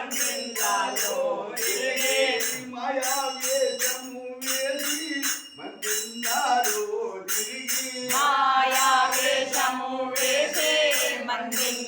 మందిరాలో తిరిగేసి మాయా వేషము వేసి మందిరాలో తిరిగి. మాయా వేషము వేసే మందిర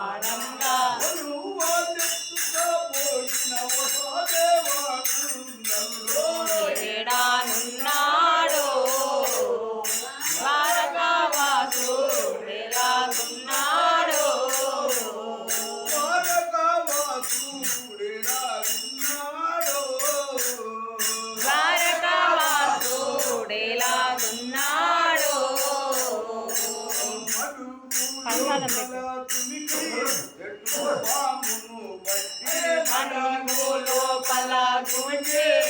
వాసుడేలాగున్నాడు లోపల గుమికే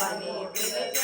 money.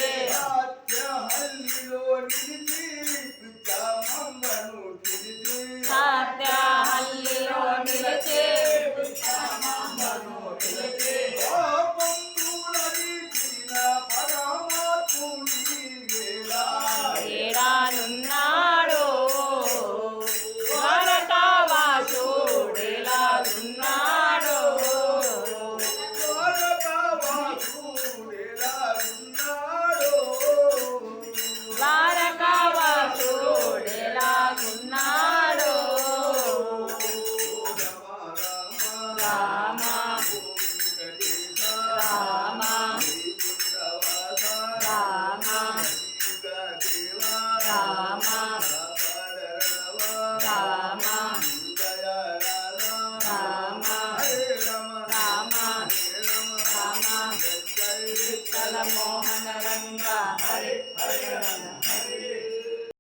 కల మోహన రంగ హరి హరి హరి.